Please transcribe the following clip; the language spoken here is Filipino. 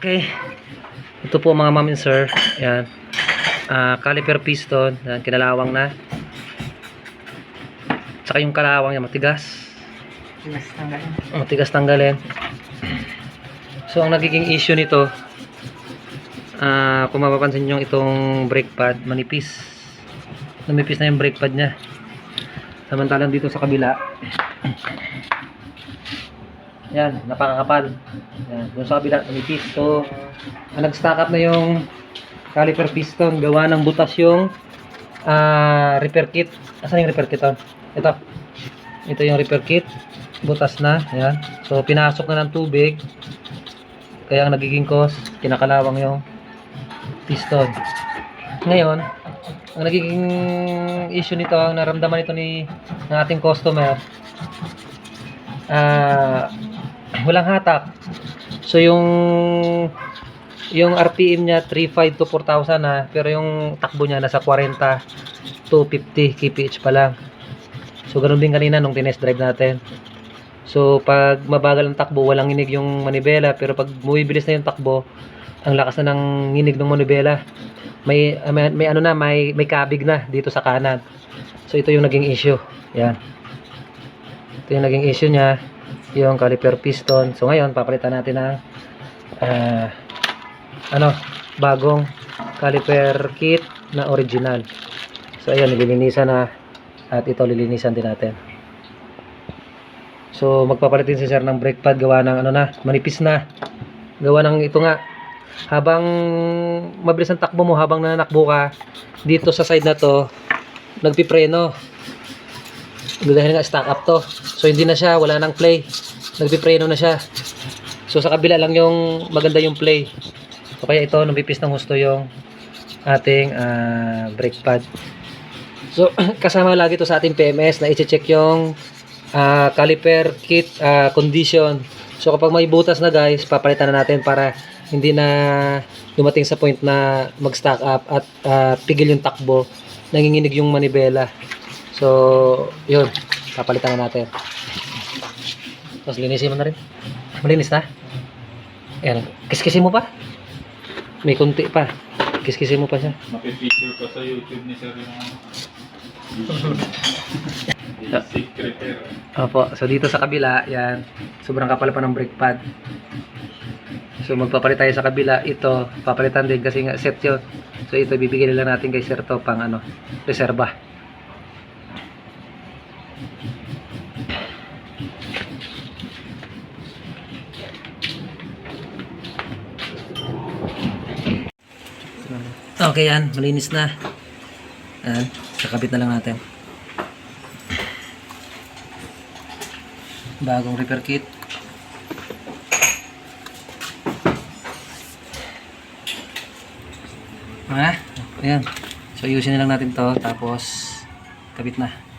Okay. Ito po mga ma'am and sir. Yan. Ah, caliper piston. Yan, kinalawang na. Tsaka yung kalawang niya matigas. Tigas tanggalin. Matigas tanggalin. So, ang nagiging issue nito, ah, kung mapapansin nyo itong brake pad, manipis. Namipis na yung brake pad niya. Samantalang dito sa kabila, yan, napakakapal. Yan, doon sa kabila, manipis. So, ang nag-stack up na yung caliper piston, gawa ng butas yung ah, repair kit. Asan yung repair kit? Oh? Ito. Ito yung repair kit. Butas na. Yan. So, pinasok na ng tubig. Kaya ang nagiging cause, kinakalawang yung piston. Ngayon, ang nagiging issue nito, ang naramdaman nito ni ng ating customer, ah, walang hatak. So, yung yung RPM niya 3.5 to 4,000 na, pero yung takbo niya nasa 40 to 50 kph pa lang. So, ganun din kanina nung tinest drive natin. So, pag mabagal ang takbo, walang nginig yung manibela. Pero pag bumibilis na yung takbo, ang lakas na ng nginig ng manibela. May, ah, may, may ano na, may, may kabig na dito sa kanan. So, ito yung naging issue. Yan. Ito yung naging issue niya. Yung caliper piston. So, ngayon, papalitan natin ng ah, ano, bagong caliper kit na original. So, ayan, nililinisan na. At ito, lilinisan din natin. So, magpapalit din si sir ng brake pad gawa ng ano na, manipis na. Gawa ng ito nga. Habang mabilis ang takbo mo, habang nananakbo ka, dito sa side na to, nagpipreno. Dahil nga stack up to. So, hindi na siya, wala nang play. Nagpipreno na siya. So, sa kabila lang yung maganda yung play. So, kaya ito, nabipis ng husto yung ating ah, brake pad. So, kasama lagi to sa ating PMS na i-check yung ah, caliper kit ah, condition. So kapag may butas na guys, papalitan na natin para hindi na dumating sa point na mag-stack up at ah, pigil yung takbo, nanginginig yung manibela. So, yun, papalitan na natin. Tapos linisin mo na rin. Malinis na? Ayan, kiskisin mo pa? May kunti pa. Kiskisin mo pa siya. Mapipicture pa sa YouTube ni Sir yung repair. Opo, so dito sa kabila, yan, sobrang kapal pa ng brake pad. So magpapalit tayo sa kabila, ito, papalitan din kasi nga set yun. So ito, bibigyan nila natin kay Sir to pang ano, reserba. Okay yan, malinis na. Yan, kakabit na lang natin. bagong repair kit. Ah, ayan. So ayusin na lang natin to. Tapos kabit na